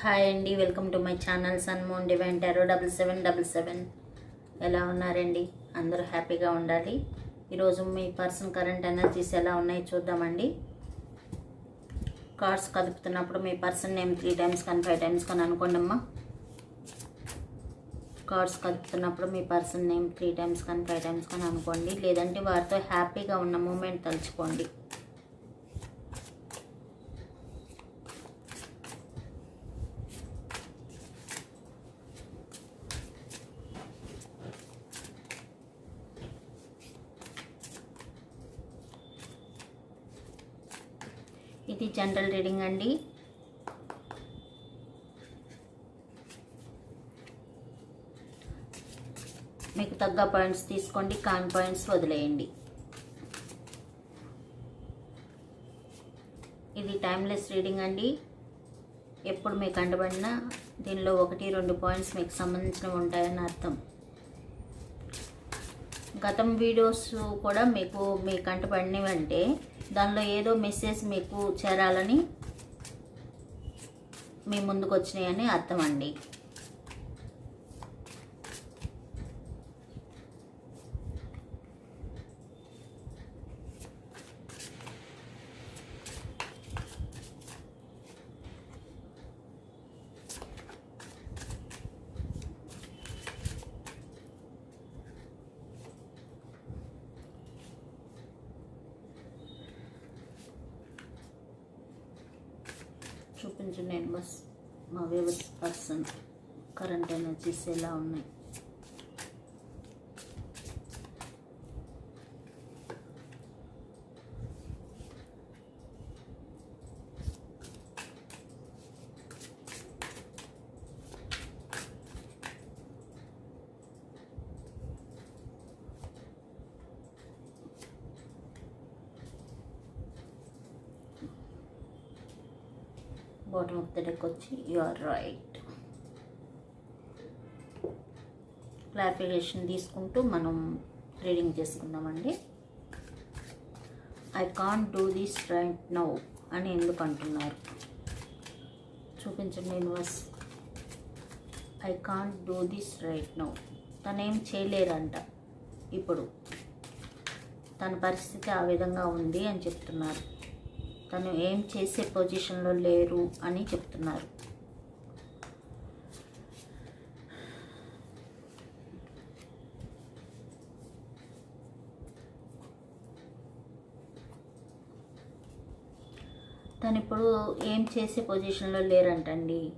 Hi అండి welcome to my channel సన్మోన్ divine tarot double seven double seven. ఎలా ఉన్నారండి? అందరూ హ్యాపీగా ఉండాలి. ఈరోజు మీ పర్సన్ కరెంట్ ఎనర్జీస్ ఎలా ఉన్నాయి చూద్దామండి. కార్డ్స్ కదుపుతున్నప్పుడు మీ పర్సన్ నేమ్ త్రీ టైమ్స్ కానీ ఫైవ్ టైమ్స్ కానీ అనుకోండి అమ్మా. కార్డ్స్ కదుపుతున్నప్పుడు మీ పర్సన్ నేమ్ త్రీ టైమ్స్ కానీ ఫైవ్ టైమ్స్ కానీ అనుకోండి. లేదంటే వారితో హ్యాపీగా ఉన్న మూమెంట్ తలుచుకోండి. ఇది జనరల్ రీడింగ్ అండి. మీకు తగ్గ పాయింట్స్ తీసుకోండి కాన్ పాయింట్స్ వదిలేయండి. ఇది టైమ్లెస్ రీడింగ్ అండి. ఎప్పుడు మీకు అండబడినా దీనిలో ఒకటి రెండు పాయింట్స్ మీకు సంబంధించినవి ఉంటాయని అర్థం. గతం వీడియోస్ కూడా మీకు మీ కంటపడినవి అంటే దానిలో ఏదో మెసేజ్ మీకు చేరాలని మీ ముందుకు వచ్చినాయని అర్థం అండి ఎనర్జీస్ ఎలా ఉన్నాయి బాటమ్ ఆఫ్ ద డెక్ వచ్చి యు ఆర్ రైట్ Clarification తీసుకుంటూ మనం రీడింగ్ చేసుకుందామండి. I can't do this right now అని ఎందుకు అంటున్నారు? చూపించండి universe. I can't do this right now తనేం చేయలేరంట ఇప్పుడు. తన పరిస్థితి ఆ విధంగా ఉంది అని చెప్తున్నారు. తను ఏం చేసే పొజిషన్లో లేరు అని చెప్తున్నారు. కానీ ఇప్పుడు ఏం చేసే పొజిషన్లో లేరంటండి.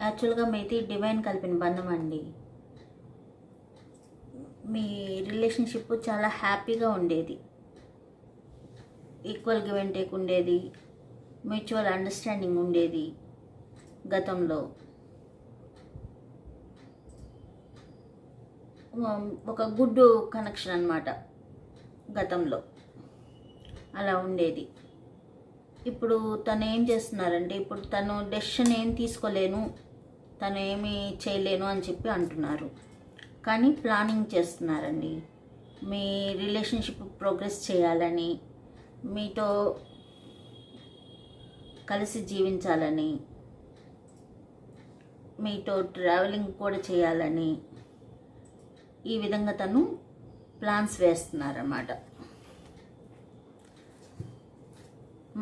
యాక్చువల్గా మీది డివైన్ కలిపిన బంధం అండి. మీ రిలేషన్షిప్ చాలా హ్యాపీగా ఉండేది. ఈక్వల్ గివ్ అండ్ టేక్ ఉండేది. మ్యూచువల్ అండర్స్టాండింగ్ ఉండేది గతంలో. ఒక గుడ్ కనెక్షన్ అన్నమాట గతంలో. అలా ఉండేది. ఇప్పుడు తను ఏం చేస్తున్నారంటే ఇప్పుడు తను డెసిషన్ ఏం తీసుకోలేను తను ఏమి చేయలేను అని చెప్పి అంటున్నారు. కానీ ప్లానింగ్ చేస్తున్నారండి. మీ రిలేషన్షిప్ ప్రోగ్రెస్ చేయాలని మీతో కలిసి జీవించాలని మీతో ట్రావెలింగ్ కూడా చేయాలని ఈ విధంగా తను plans వేస్తున్నారన్నమాట.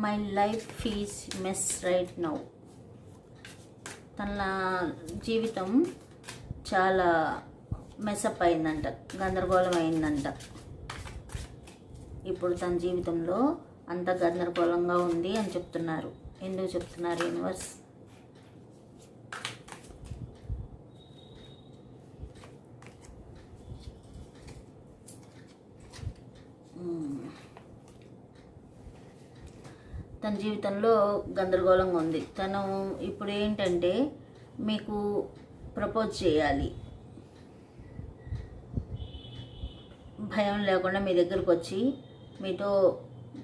My life is mess right now తన జీవితం చాలా మెసప్ అయిందంట గందరగోళం అయిందంట. ఇప్పుడు తన జీవితంలో అంత గందరగోళంగా ఉంది అని చెప్తున్నారు. ఎందుకు చెప్తున్నారు యూనివర్స్ తన జీవితంలో గందరగోళంగా ఉంది. తను ఇప్పుడు ఏంటంటే మీకు ప్రపోజ్ చేయాలి. భయం లేకుండా మీ దగ్గరకు వచ్చి మీతో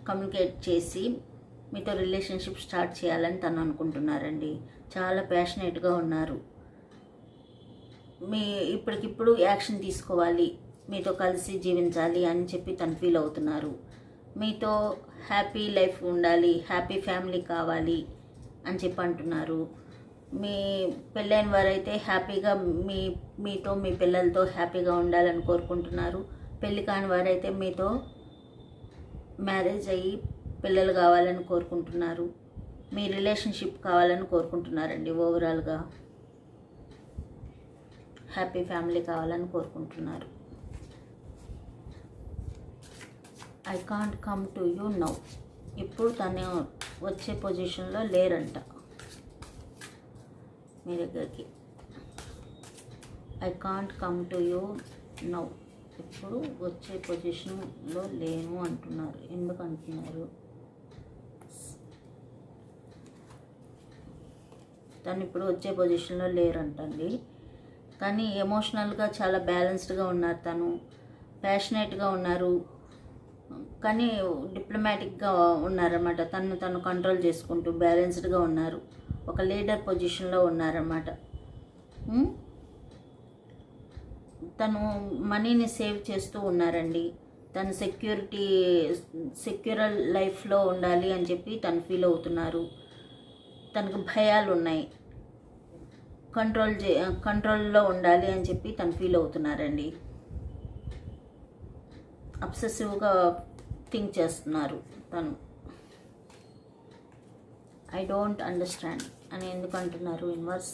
కమ్యూనికేట్ చేసి మీతో రిలేషన్షిప్ స్టార్ట్ చేయాలని తను అనుకుంటున్నారండి. చాలా ప్యాషనేట్గా ఉన్నారు. మీ ఇప్పటికిప్పుడు యాక్షన్ తీసుకోవాలి. మీతో కలిసి జీవించాలి అని చెప్పి తను ఫీల్ అవుతున్నారు. మీతో హ్యాపీ లైఫ్ ఉండాలి హ్యాపీ ఫ్యామిలీ కావాలి అని చెప్పి అంటున్నారు. మీ పెళ్ళైన వారైతే హ్యాపీగా మీ మీతో మీ పిల్లలతో హ్యాపీగా ఉండాలని కోరుకుంటున్నారు. పెళ్ళి కాని వారైతే మీతో మ్యారేజ్ అయ్యి పిల్లలు కావాలని కోరుకుంటున్నారు. మీ రిలేషన్షిప్ కావాలని కోరుకుంటున్నారండి ఓవరాల్గా. హ్యాపీ ఫ్యామిలీ కావాలని కోరుకుంటున్నారు. I can't come to you now ఇప్పుడు తను వచ్చే పొజిషన్లో లేరంట. మీ దగ్గరికి. I can't come to you now ఇప్పుడు వచ్చే పొజిషన్లో లేను అంటున్నారు. ఎందుకు అంటున్నారు? తను ఇప్పుడు వచ్చే పొజిషన్లో లేరంటండి. కానీ ఎమోషనల్గా చాలా బ్యాలెన్స్డ్గా ఉన్నారు తను. ప్యాషనేట్గా ఉన్నారు. కానీ డిప్లొమాటిక్గా ఉన్నారన్నమాట. తను తను కంట్రోల్ చేసుకుంటూ బ్యాలెన్స్డ్గా ఉన్నారు. ఒక లీడర్ పొజిషన్లో ఉన్నారన్నమాట. తను మనీని సేవ్ చేస్తూ ఉన్నారండి. తను సెక్యూరిటీ సెక్యూర్ లైఫ్లో ఉండాలి అని చెప్పి తను ఫీల్ అవుతున్నారు. తనకు భయాలు ఉన్నాయి. కంట్రోల్ చే కంట్రోల్లో ఉండాలి అని చెప్పి తను ఫీల్ అవుతున్నారండి. అబ్సెసివ్గా థింక్ చేస్తున్నారు తను. ఐ డోంట్ అండర్స్టాండ్ అని ఎందుకు అంటున్నారు ఇన్వర్స్?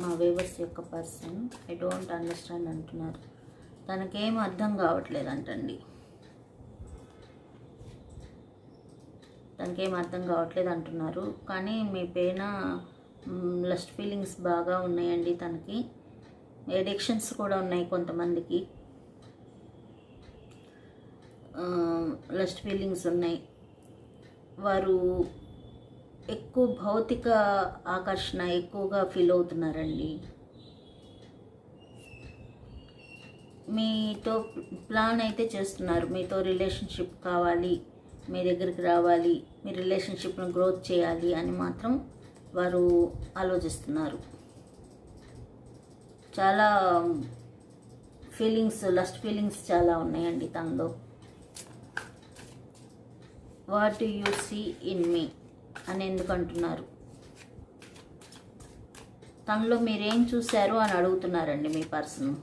మా వేవర్స్ యొక్క పర్సన్ ఐ డోంట్ అండర్స్టాండ్ అంటున్నారు. తనకేం అర్థం కావట్లేదు అంటండి తనకేం అర్థం కావట్లేదు అంటున్నారు. కానీ మీ పైన లస్ట్ ఫీలింగ్స్ బాగా ఉన్నాయండి తనకి. ఎడిక్షన్స్ కూడా ఉన్నాయి కొంతమందికి. లస్ట్ ఫీలింగ్స్ ఉన్నాయి. వారు ఎక్కువ భౌతిక ఆకర్షణ ఎక్కువగా ఫీల్ అవుతున్నారండి. మీతో ప్లాన్ అయితే చేస్తున్నారు. మీతో రిలేషన్షిప్ కావాలి మీ దగ్గరికి రావాలి మీ రిలేషన్షిప్ను గ్రోత్ చేయాలి అని మాత్రం వారు ఆలోచిస్తున్నారు. చాలా ఫీలింగ్స్ లస్ట్ ఫీలింగ్స్ చాలా ఉన్నాయండి తనలో. What do you see in me అని ఎందుకు అంటున్నారు? తనలో మీరేం చూశారు అని అడుగుతున్నారండి మీ పర్సన్.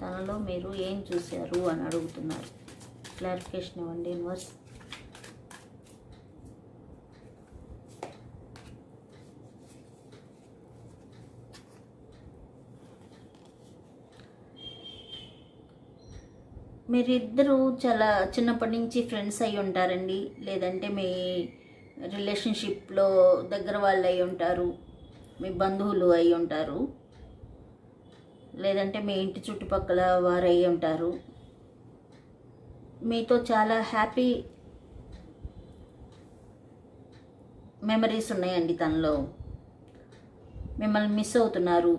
తనలో మీరు ఏం చూశారు అని అడుగుతున్నారు. క్లారిఫికేషన్ ఇవ్వండి యూనివర్స్. మీరిద్దరూ చాలా చిన్నప్పటి నుంచి ఫ్రెండ్స్ అయి ఉంటారండి. లేదంటే మీ రిలేషన్షిప్లో దగ్గర వాళ్ళు అయి ఉంటారు. మీ బంధువులు అయి ఉంటారు. లేదంటే మీ ఇంటి చుట్టుపక్కల వారు అయి ఉంటారు. మీతో చాలా హ్యాపీ మెమరీస్ ఉన్నాయండి తనలో. మిమ్మల్ని మిస్ అవుతున్నారు.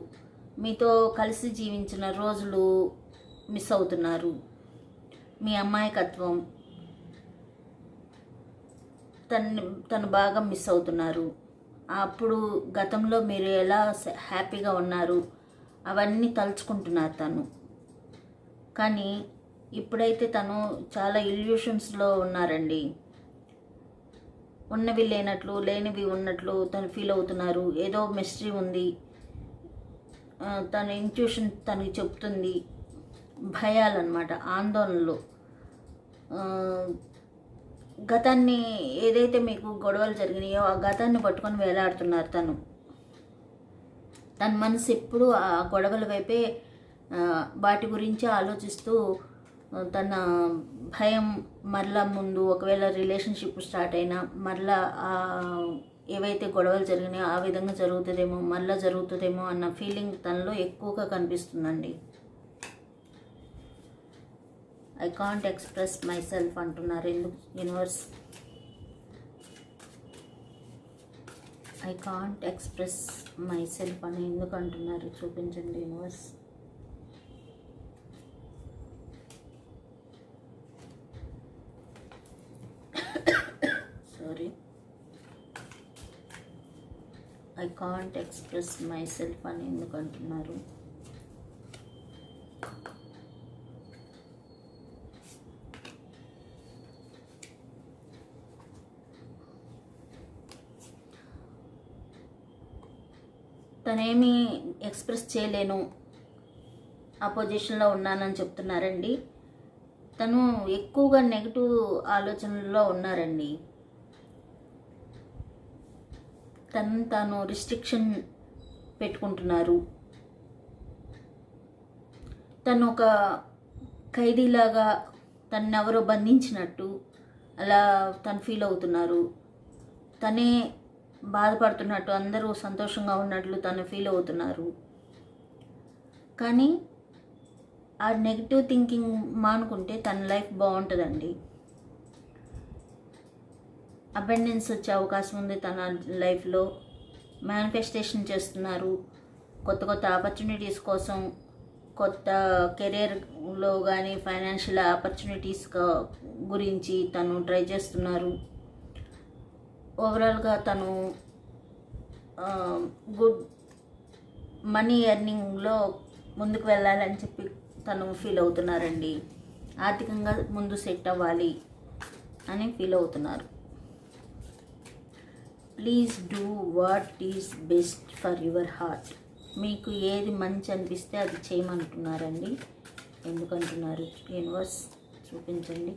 మీతో కలిసి జీవించిన రోజులు మిస్ అవుతున్నారు. మీ అమ్మాయికత్వం తను తను బాగా మిస్ అవుతున్నారు. అప్పుడు గతంలో మీరు ఎలా హ్యాపీగా ఉన్నారు? అవన్నీ తలుచుకుంటున్నారు తను. కానీ ఇప్పుడైతే తను చాలా ఇల్యూషన్స్లో ఉన్నారండి. ఉన్నవి లేనట్లు లేనివి ఉన్నట్లు తను ఫీల్ అవుతున్నారు. ఏదో మిస్టరీ ఉంది. తన ఇంట్యూషన్ తనకి చెప్తుంది. భయాలన్నమాట ఆందోళనలు. గతాన్ని ఏదైతే మీకు గొడవలు జరిగినాయో ఆ గతాన్ని పట్టుకొని వేలాడుతున్నారు తను. తన మనసు ఎప్పుడు ఆ గొడవల వైపే వాటి గురించి ఆలోచిస్తూ తన భయం మరలా ముందు ఒకవేళ రిలేషన్షిప్ స్టార్ట్ అయినా మరలా ఏవైతే గొడవలు జరిగినాయో ఆ విధంగా జరుగుతుందేమో మరలా జరుగుతుందేమో అన్న ఫీలింగ్ తనలో ఎక్కువగా కనిపిస్తుందండి. I can't express myself అంటున్నారు ఎందుకు? Universe I can't express myself అని ఎందుకు అంటున్నారు? చూపించండి universe sorry I can't express myself అని ఎందుకు అంటున్నారు? తనేమి ఎక్స్ప్రెస్ చేయలేను. ఆ పొజిషన్లో ఉన్నానని చెప్తున్నారండి. తను ఎక్కువగా నెగిటివ్ ఆలోచనల్లో ఉన్నారండి. తను తాను రిస్ట్రిక్షన్ పెట్టుకుంటున్నారు. తను ఒక ఖైదీలాగా తను ఎవరో బంధించినట్టు అలా తను ఫీల్ అవుతున్నారు. తనే బాధపడుతున్నట్టు అందరూ సంతోషంగా ఉన్నట్లు తను ఫీల్ అవుతున్నారు. కానీ ఆ నెగిటివ్ థింకింగ్ మానుకుంటే తన లైఫ్ బాగుంటుందండి. అబెండెన్స్ వచ్చే అవకాశం ఉంది తన లైఫ్లో మేనిఫెస్టేషన్ చేస్తున్నారు. కొత్త కొత్త ఆపర్చునిటీస్ కోసం కొత్త కెరీర్లో కానీ ఫైనాన్షియల్ ఆపర్చునిటీస్ గురించి తను ట్రై చేస్తున్నారు. ఓవరాల్గా తను గుడ్ మనీ ఎర్నింగ్లో ముందుకు వెళ్ళాలని చెప్పి తను ఫీల్ అవుతున్నారండి. ఆర్థికంగా ముందు సెట్ అవ్వాలి అని ఫీల్ అవుతున్నారు. Please do what is best for your heart. మీకు ఏది మంచి అనిపిస్తే అది చేయమంటున్నారండి. ఎందుకంటున్నారు? యూనివర్స్ చూపించండి.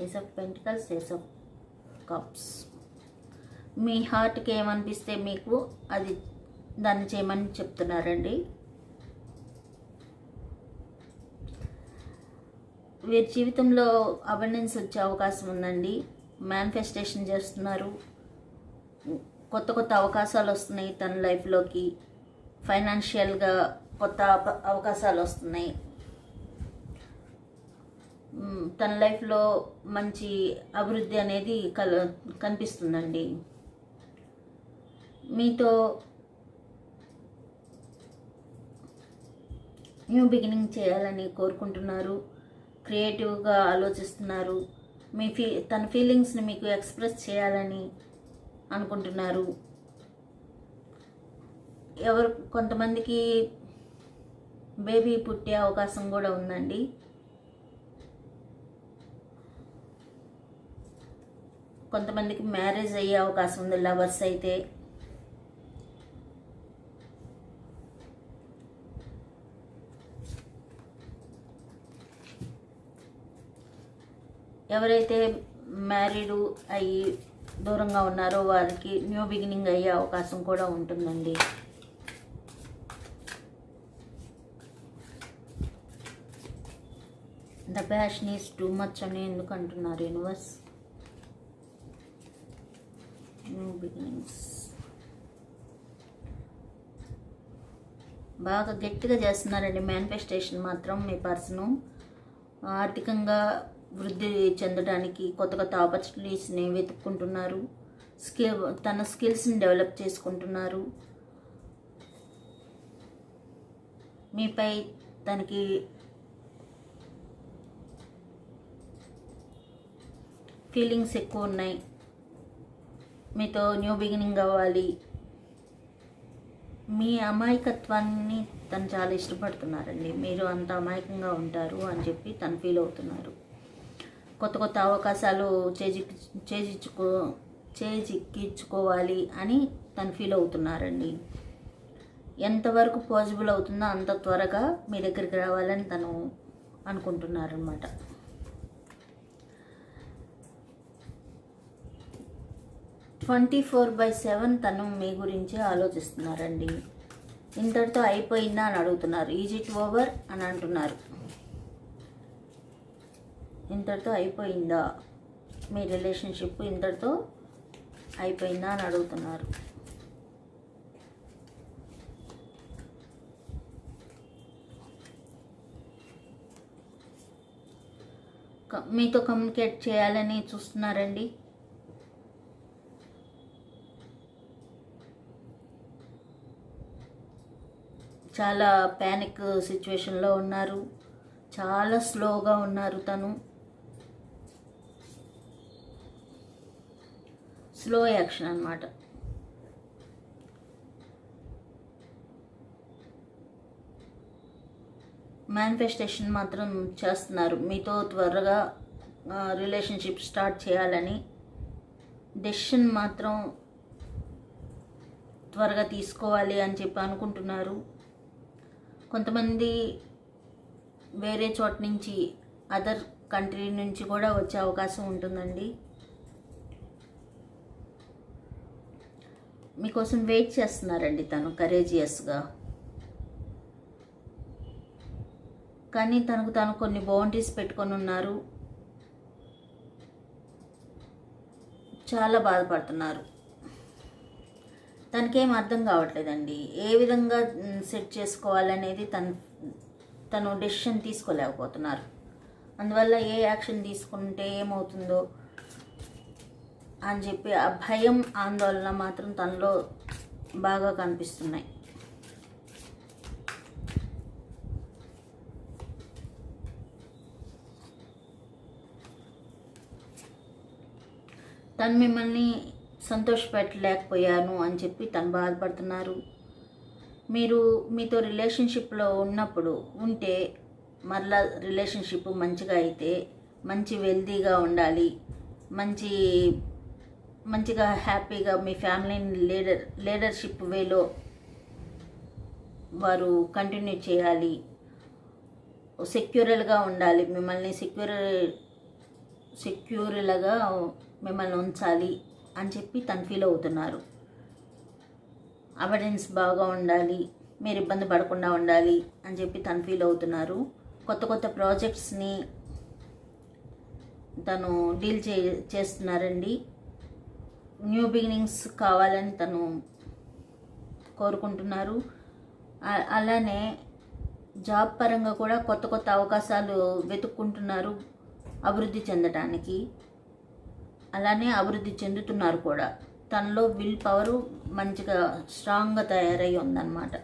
Ace of pentacles ace of cups మీ హార్ట్కి ఏమనిపిస్తే మీకు అది దాన్ని చేయమని చెప్తున్నారండి. వీరి జీవితంలో అబండెన్స్ వచ్చే అవకాశం ఉందండి. మేనిఫెస్టేషన్ చేస్తున్నారు. కొత్త కొత్త అవకాశాలు వస్తున్నాయి తన లైఫ్లోకి ఫైనాన్షియల్గా కొత్త అవకాశాలు వస్తున్నాయి. తన లైఫ్లో మంచి అభివృద్ధి అనేది కల కనిపిస్తుందండి. మీతో న్యూ బిగినింగ్ చేయాలని కోరుకుంటున్నారు. క్రియేటివ్గా ఆలోచిస్తున్నారు. మీ ఫీ తన ఫీలింగ్స్ని మీకు ఎక్స్ప్రెస్ చేయాలని అనుకుంటున్నారు. ఎవరు కొంతమందికి బేబీ పుట్టే అవకాశం కూడా ఉందండి. కొంతమందికి మ్యారేజ్ అయ్యే అవకాశం ఉంది లవర్స్ అయితే. ఎవరైతే మ్యారీడ్ అయ్యి దూరంగా ఉన్నారో వారికి న్యూ బిగినింగ్ అయ్యే అవకాశం కూడా ఉంటుందండి. The passion is too much అని ఎందుకు అంటున్నారు యూనివర్స్? New బిగినింగ్స్ బాగా గట్టిగా చేస్తున్నారండి మేనిఫెస్టేషన్ మాత్రం మీ పర్సను. ఆర్థికంగా వృద్ధి చెందడానికి కొత్త కొత్త ఆపర్చునిటీస్ని వెతుక్కుంటున్నారు. స్కిల్ తన స్కిల్స్ని డెవలప్ చేసుకుంటున్నారు. మీపై తనకి ఫీలింగ్స్ ఎక్కువ ఉన్నాయి. మీతో న్యూ బిగినింగ్ అవ్వాలి. మీ అమాయకత్వాన్ని తను చాలా ఇష్టపడుతున్నారండి. మీరు అంత అమాయకంగా ఉంటారు అని చెప్పి తను ఫీల్ అవుతున్నారు. కొత్త కొత్త అవకాశాలు చేజి చేజిచ్చుకో చేజిక్కించుకోవాలి అని తను ఫీల్ అవుతున్నారండి. ఎంతవరకు పాసిబుల్ అవుతుందో అంత త్వరగా మీ దగ్గరికి రావాలని తను అనుకుంటున్నారనమాట ట్వంటీ ఫోర్ బై సెవెన్ తను మీ గురించి ఆలోచిస్తున్నారండి. ఇంతటితో అయిపోయిందా అని అడుగుతున్నారు. ఈజ్ ఇట్ ఓవర్ అని అంటున్నారు. ఇంతటితో అయిపోయిందా? మీ రిలేషన్షిప్ ఇంతటితో అయిపోయిందా అని అడుగుతున్నారు. క- మీతో కమ్యూనికేట్ చేయాలని చూస్తున్నారండి. చాలా ప్యానిక్ సిచ్యువేషన్లో ఉన్నారు. చాలా స్లోగా ఉన్నారు తను. స్లో యాక్షన్ అనమాట మేనిఫెస్టేషన్ మాత్రం చేస్తున్నారు. మీతో త్వరగా రిలేషన్షిప్ స్టార్ట్ చేయాలని డెసిషన్ మాత్రం త్వరగా తీసుకోవాలి అని చెప్పి అనుకుంటున్నారు. కొంతమంది వేరే చోట నుంచి అదర్ కంట్రీ నుంచి కూడా వచ్చే అవకాశం ఉంటుందండి. మీకోసం వెయిట్ చేస్తున్నారండి తను కరేజియస్గా కానీ తనకు తను కొన్ని బౌండరీస్ పెట్టుకొని ఉన్నారు. చాలా బాధపడుతున్నారు. తనకేం అర్థం కావట్లేదండి. ఏ విధంగా సెట్ చేసుకోవాలనేది తను తను డెసిషన్ తీసుకోలేకపోతున్నారు. అందువల్ల ఏ యాక్షన్ తీసుకుంటే ఏమవుతుందో అని చెప్పి ఆ భయం ఆందోళన మాత్రం తనలో బాగా కనిపిస్తున్నాయి. తను మిమ్మల్ని సంతోషపెట్టలేకపోయాను అని చెప్పి తను బాధపడుతున్నారు. మీరు మీతో రిలేషన్షిప్లో ఉన్నప్పుడు ఉంటే మరలా రిలేషన్షిప్ మంచిగా అయితే మంచి వెల్దీగా ఉండాలి. మంచి మంచిగా హ్యాపీగా మీ ఫ్యామిలీని లీడర్ లీడర్షిప్ వేలో వారు కంటిన్యూ చేయాలి. సెక్యూరల్గా ఉండాలి. మిమ్మల్ని సెక్యూర్ సెక్యూర్లుగా మిమ్మల్ని ఉంచాలి. అని చెప్పి తను ఫీల్ అవుతున్నారు. అవిడెన్స్ బాగా ఉండాలి మీరు ఇబ్బంది పడకుండా ఉండాలి అని చెప్పి తను ఫీల్ అవుతున్నారు. కొత్త కొత్త ప్రాజెక్ట్స్ని తను డీల్ చే చేస్తున్నారండి. న్యూ బిగినింగ్స్ కావాలని తను కోరుకుంటున్నారు. అలానే జాబ్ పరంగా కూడా కొత్త కొత్త అవకాశాలు వెతుక్కుంటున్నారు అభివృద్ధి చెందడానికి అలానే అభివృద్ధి చెందుతున్నారు కూడా. తనలో విల్ పవర్ మంచిగా స్ట్రాంగ్గా తయారై ఉందన్నమాట.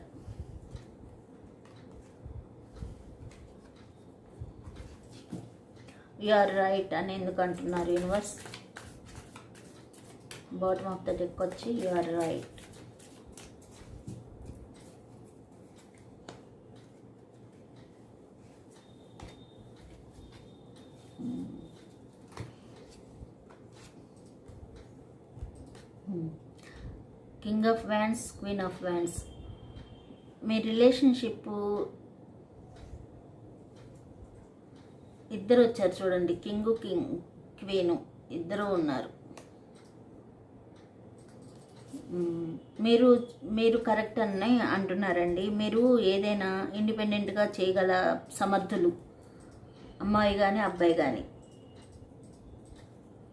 ఆర్ రైట్ అని ఎందుకు అంటున్నారు universe bottom of the deck వచ్చి are right king of wands queen of wands me relationship ఇద్దరు వచ్చారు చూడండి. కింగ్ కింగ్ క్వీను ఇద్దరు ఉన్నారు. మీరు మీరు కరెక్ట్ అని అంటున్నారండి. మీరు ఏదైనా ఇండిపెండెంట్గా చేయగల సమర్థులు. అమ్మాయి కానీ అబ్బాయి కానీ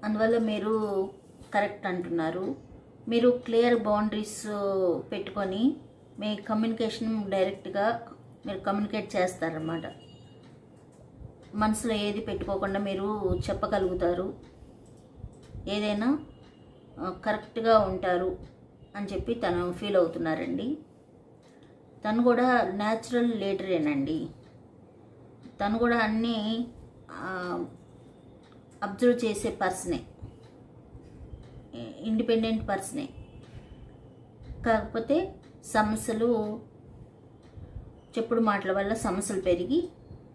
అందువల్ల మీరు కరెక్ట్ అంటున్నారు. మీరు క్లియర్ బౌండరీస్ uh, పెట్టుకొని మీ కమ్యూనికేషన్ డైరెక్ట్గా మీరు కమ్యూనికేట్ చేస్తారన్నమాట. మనసులో ఏది పెట్టుకోకుండా మీరు చెప్పగలుగుతారు. ఏదైనా uh, కరెక్ట్గా ఉంటారు అని చెప్పి తను ఫీల్ అవుతున్నారండి. తను కూడా న్యాచురల్ లీడరేనండి తను కూడా అన్నీ uh, అబ్జర్వ్ చేసే పర్సనే ఇండిపెండెంట్ పర్సనే. కాకపోతే సమస్యలు చెప్పుడు మాటల వల్ల సమస్యలు పెరిగి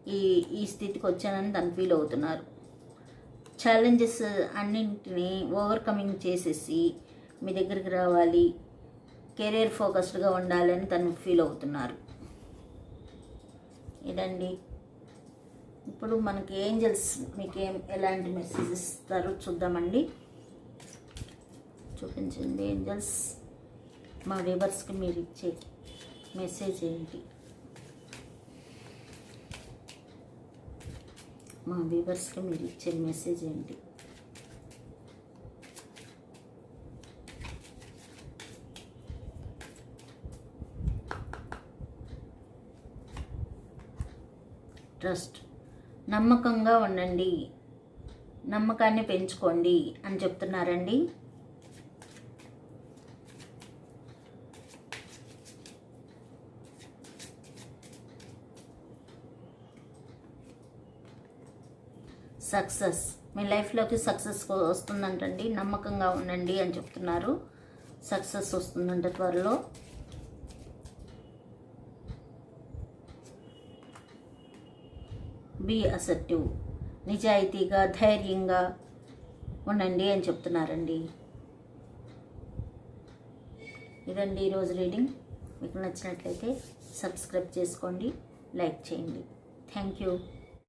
ఈ ఈ స్థితికి వచ్చానని తను ఫీల్ అవుతున్నారు. ఛాలెంజెస్ అన్నింటినీ ఓవర్కమింగ్ చేసేసి మీ దగ్గరికి రావాలి కెరీర్ ఫోకస్డ్గా ఉండాలని తను ఫీల్ అవుతున్నారు. ఇదండి. ఇప్పుడు మనకి ఏంజల్స్ మీకేం ఎలాంటి మెసేజెస్ ఇస్తారో చూద్దామండి. చూపించండి ఏంజల్స్. మా వ్యూవర్స్కి మీరు ఇచ్చే మెసేజ్ ఏంటి? మా వ్యూవర్స్కి మీరు ఇచ్చే మెసేజ్ ఏంటి? ట్రస్ట్. నమ్మకంగా ఉండండి. నమ్మకాన్ని పెంచుకోండి అని చెప్తున్నారండి. సక్సెస్. మీ లైఫ్లోకి సక్సెస్ వస్తుందంటండి నమ్మకంగా ఉండండి అని చెప్తున్నారు. సక్సెస్ వస్తుందంట త్వరలో. బీ అసెప్టివ్ నిజాయితీగా ధైర్యంగా ఉండండి అని చెప్తున్నారండి. ఇదండి ఈరోజు రీడింగ్. మీకు నచ్చినట్లయితే సబ్స్క్రైబ్ చేసుకోండి లైక్ చేయండి. Thank you